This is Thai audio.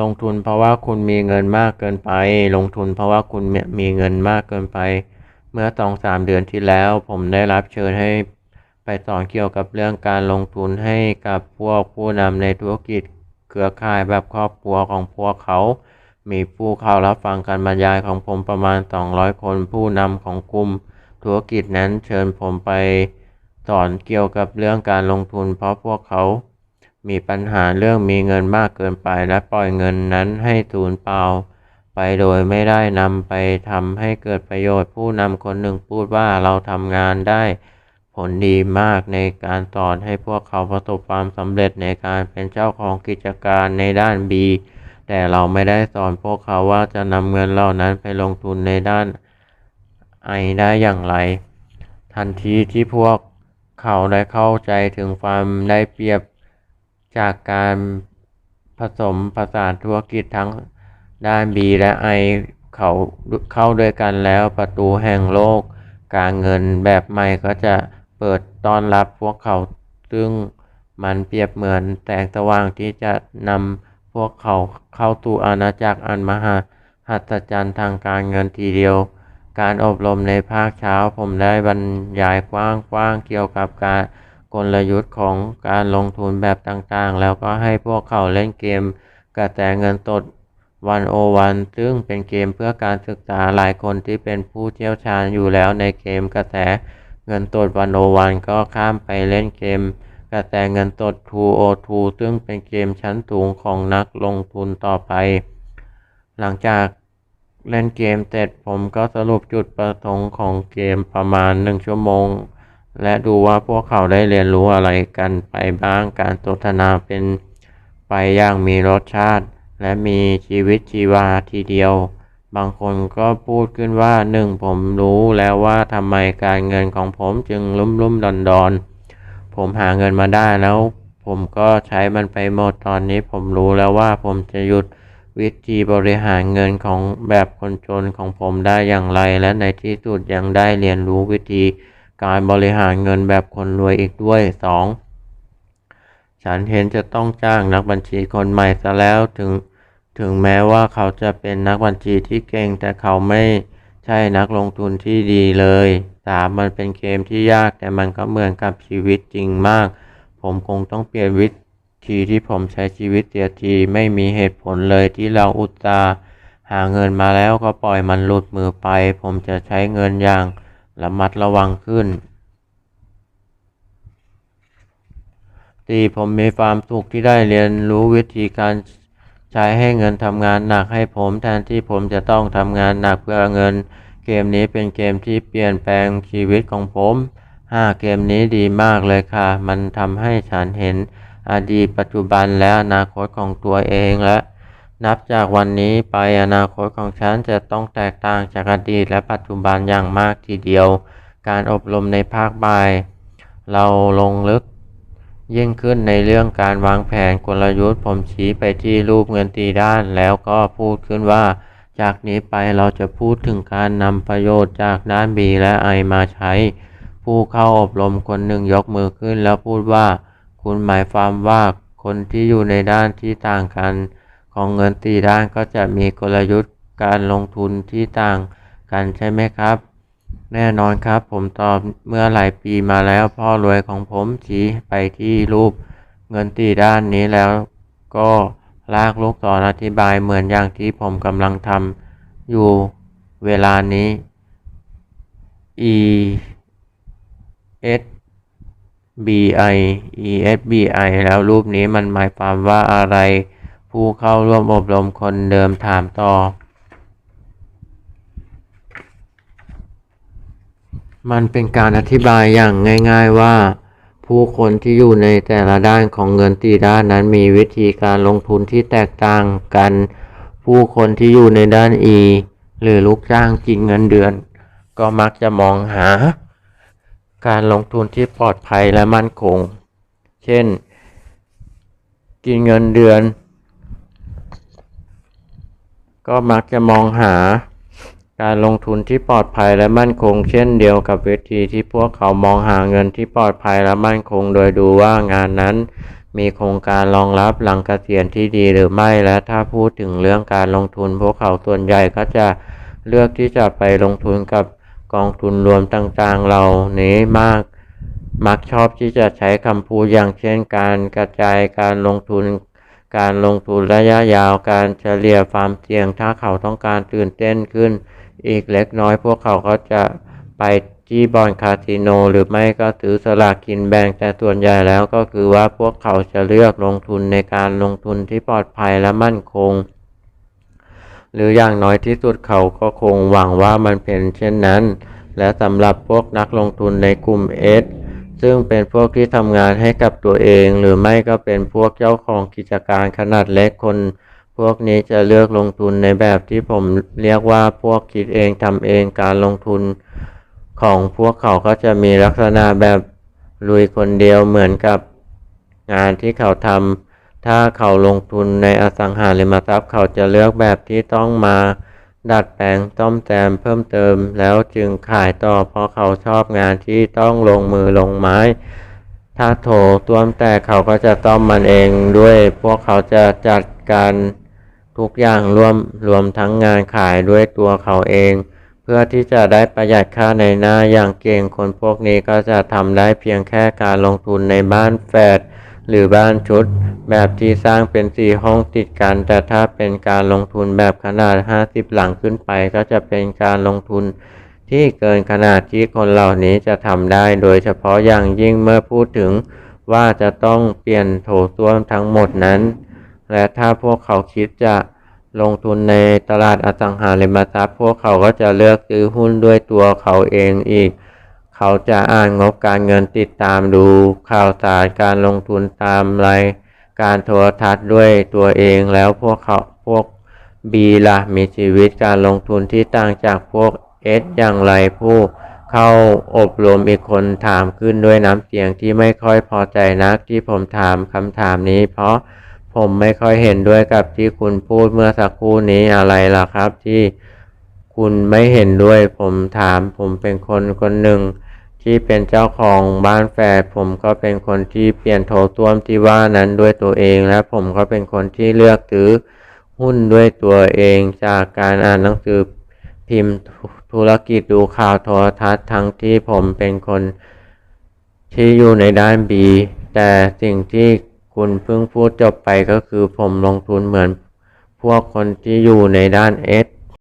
ลงทุนเพราะว่าคุณมีเงินมากเกินไป ลงทุนเพราะว่าคุณมีเงินมากเกินไป เมื่อสองสามเดือนที่แล้ว ผมได้รับเชิญให้ไปสอนเกี่ยวกับเรื่องการลงทุนให้กับพวกผู้นำในธุรกิจเครือข่ายแบบครอบครัวของพวกเขา มีผู้เข้ารับฟังการบรรยายของผมประมาณ 200 คน ผู้นำของกลุ่มธุรกิจนั้นเชิญผมไปสอนเกี่ยวกับเรื่องการลงทุน เพราะพวกเขา มีปัญหาเรื่องมีเงินมากเกินไป และปล่อยเงินนั้นให้สูญเปล่า ไปโดยไม่ได้นำไปทำให้เกิดประโยชน์ ผู้นำคนหนึ่งพูดว่าเราทำงานได้ผลดีมากในการสอนให้พวกเขาประสบความสำเร็จในการเป็นเจ้าของกิจการในด้าน B แต่เราไม่ได้สอนพวกเขาว่าจะนำเงินเหล่านั้นไปลงทุนในด้าน I ได้อย่างไร ทันทีที่พวกเขาได้เข้าใจถึงความได้เปรียบ จากการผสมผสานธุรกิจทั้งด้าน B และ I เขาเข้าด้วยกันแล้วประตูแห่งโลก การเงินแบบใหม่ก็จะเปิดต้อนรับพวกเขา ซึ่งมันเปรียบเหมือนแสงสว่างที่จะนำพวกเขาเข้าสู่อาณาจักรอันมหาหัศจรรย์ทางการเงินทีเดียว การอบรมในภาคเช้าผมได้บรรยายกว้างๆเกี่ยวกับการ กลยุทธ์ของการลงทุนแบบต่างๆ แล้วก็ให้พวกเขาเล่นเกมกระแสเงินสดวันโอวันซึ่งเป็นเกมเพื่อการศึกษาหลายคนที่เป็นผู้เชี่ยวชาญอยู่แล้วในเกมกระแสเงินสดวันโอวันก็ข้ามไปเล่นเกมกระแสเงินสด 2O2 ซึ่งเป็นเกมชั้นสูงของนักลงทุนต่อไป หลังจากเล่นเกมเสร็จผมก็สรุปจุดประสงค์ของเกมประมาณหนึ่งชั่วโมง และดูว่าพวกเขาได้เรียนรู้อะไรกันไปบ้างการสนทนาเป็นไปอย่างมีรสชาติ และมีชีวิตชีวาทีเดียว บางคนก็พูดขึ้นว่าหนึ่งผมรู้แล้วว่าทำไมการเงินของผมจึงลุ่มลุ่มดอนดอนผมหาเงินมาได้แล้ว ผมก็ใช้มันไปหมดตอนนี้ ผมรู้แล้วว่าผมจะหยุดวิธีบริหารเงินของแบบคนจนของผมได้อย่างไร และในที่สุดยังได้เรียนรู้วิธี การบริหารเงินแบบคนรวยอีกด้วย 2. ฉันเห็นจะต้องจ้างนักบัญชีคนใหม่ซะแล้วถึงถึงแม้ว่าเขาจะเป็นนักบัญชีที่เก่ง แต่เขาไม่ใช่นักลงทุนที่ดีเลย 3. มันเป็นเกมที่ยากแต่มันก็เหมือนกับชีวิตจริงมาก ผมคงต้องเปลี่ยนวิธีที่ผมใช้ชีวิตเสียทีไม่มีเหตุผลเลยที่เราอุตส่าห์หาเงินมาแล้วก็ปล่อยมันหลุดมือไป ผมจะใช้เงินอย่าง ระมัดระวังขึ้นตีผมมีความสุขที่ได้เรียนรู้วิธีการใช้ให้เงินทำงานหนักให้ผมแทนที่ผมจะต้องทำงานหนักเพื่อเงิน เกมนี้เป็นเกมที่เปลี่ยนแปลงชีวิตของผมห้าเกมนี้ดีมากเลยค่ะ มันทำให้ฉันเห็นอดีตปัจจุบันและอนาคตของตัวเองและ นับจากวันนี้ไปอนาคตของฉันจะต้องแตกต่างจากอดีตและปัจจุบันอย่างมากทีเดียว การอบรมในภาคบ่าย เราลงลึก ยิ่งขึ้นในเรื่องการวางแผนกลยุทธ์ผมชี้ไปที่รูปเงินตีด้าน แล้วก็พูดขึ้นว่า จากนี้ไปเราจะพูดถึงการนำประโยชน์จากด้าน B และ I มาใช้ ผู้เข้าอบรมคนหนึ่งยกมือขึ้นแล้วพูดว่า คุณหมายความว่าคนที่อยู่ในด้านที่ต่างกัน ของเงินตีด้านก็จะมีกลยุทธ์การลงทุนที่ต่างกันใช่ไหมครับ แน่นอนครับผมตอบเมื่อหลายปีมาแล้วพ่อรวยของผมชี้ไปที่รูปเงินตีด้านนี้แล้วก็ลากลูกศรอธิบายเหมือนอย่างที่ผมกำลังทำอยู่เวลานี้ e s b i e s b i แล้วรูปนี้มันหมายความว่าอะไร ผู้เข้าร่วมอบรมคนเดิมถามต่อ มันเป็นการอธิบายอย่างง่ายๆว่า ผู้คนที่อยู่ในแต่ละด้านของเงินตีด้านนั้นมีวิธีการลงทุนที่แตกต่างกัน ผู้คนที่อยู่ในด้าน E หรือลูกจ้างจริงเงินเดือน ก็มักจะมองหา การลงทุนที่ปลอดภัยและมั่นคง เช่น กินเงินเดือน ก็มักจะมองหาการลงทุนที่ปลอดภัยและมั่นคง เช่นเดียวกับวิธีที่พวกเขามองหาเงินที่ปลอดภัยและมั่นคง โดยดูว่างานนั้น มีโครงการรองรับหลังเกษียณที่ดีหรือไม่และถ้าพูดถึงเรื่องการลงทุน พวกเขาส่วนใหญ่ก็จะเลือกที่จะไปลงทุนกับกองทุนรวมต่างๆเหล่านี้มาก มักชอบที่จะใช้คำพูดอย่างเช่น การกระจายการลงทุน การลงทุนระยะยาวการเฉลี่ยความเสี่ยง ถ้าเขาต้องการตื่นเต้นขึ้น อีกเล็กน้อยพวกเขาก็จะไปที่บอนคาสิโน หรือไม่ก็ซื้อสลากกินแบ่งแต่ส่วนใหญ่แล้วก็คือว่าพวกเขาจะเลือกลงทุนในการลงทุนที่ปลอดภัยและมั่นคง หรืออย่างน้อยที่สุดเขาก็คงหวังว่ามันเป็นเช่นนั้น และสำหรับพวกนักลงทุนในกลุ่ม S ซึ่งเป็นพวกที่ทำงานให้กับตัวเอง หรือไม่ก็เป็นพวกเจ้าของกิจการขนาดเล็กคน พวกนี้จะเลือกลงทุนในแบบที่ผมเรียกว่าพวกคิดเองทำเองการลงทุนของพวกเขาก็จะมีลักษณะแบบลุยคนเดียวเหมือนกับงานที่เขาทำถ้าเขาลงทุนในอสังหาริมทรัพย์เขาจะเลือกแบบที่ต้องมา ดัดแปลงต้อมแซมเพิ่มเติม แล้วจึงขายต่อเพราะเขาชอบงานที่ต้องลงมือลงไม้ ถ้าโถต้วมแต่เขาก็จะต้อมมันเองด้วย พวกเขาจะจัดการทุกอย่างรวมรวมทั้งงานขายด้วยตัวเขาเอง เพื่อที่จะได้ประหยัดค่าในหน้าอย่างเก่งคนพวกนี้ก็จะทำได้เพียงแค่การลงทุนในบ้านแฝด หรือบ้านชุด แบบที่สร้างเป็นสี่ห้องติดกัน แต่ถ้าเป็นการลงทุนแบบขนาด 50 หลังขึ้นไป ก็จะเป็นการลงทุนที่เกินขนาดที่คนเหล่านี้จะทำได้ โดยเฉพาะอย่างยิ่งเมื่อพูดถึงว่าจะต้องเปลี่ยนโถส้วมทั้งหมดนั้น และถ้าพวกเขาคิดจะลงทุนในตลาดอสังหาริมทรัพย์ พวกเขาก็จะเลือกซื้อหุ้นด้วยตัวเขาเองอีก เขาจะอ่านงบการเงินติดตามดูข่าวสารการลงทุนตามรายการโทรทัศน์ด้วยตัวเองแล้วพวกเขาพวก B ล่ะมีชีวิตการลงทุนที่ต่างจากพวก S อย่างไรผู้เข้าอบรมอีกคนถามขึ้นด้วยน้ำเสียงที่ไม่ค่อยพอใจนักที่ผมถามคำถามนี้ เพราะผมไม่ค่อยเห็นด้วยกับที่คุณพูดเมื่อสักครู่นี้อะไรล่ะครับที่คุณไม่เห็นด้วยผมถามผมเป็นคนคนหนึ่ง ที่เป็นเจ้าของบ้านแฝดผมก็เป็นคนที่เปลี่ยนโถส้วมที่ว่านั้นด้วยตัวเอง และผมก็เป็นคนที่เลือกซื้อหุ้นด้วยตัวเองจากการอ่านหนังสือพิมพ์ธุรกิจดูข่าวโทรทัศน์ทั้งที่ผมเป็นคนที่อยู่ในด้านบีแต่สิ่งที่คุณเพิ่งพูดจบไปก็คือผมลงทุนเหมือน พวกคนที่อยู่ในด้านเอส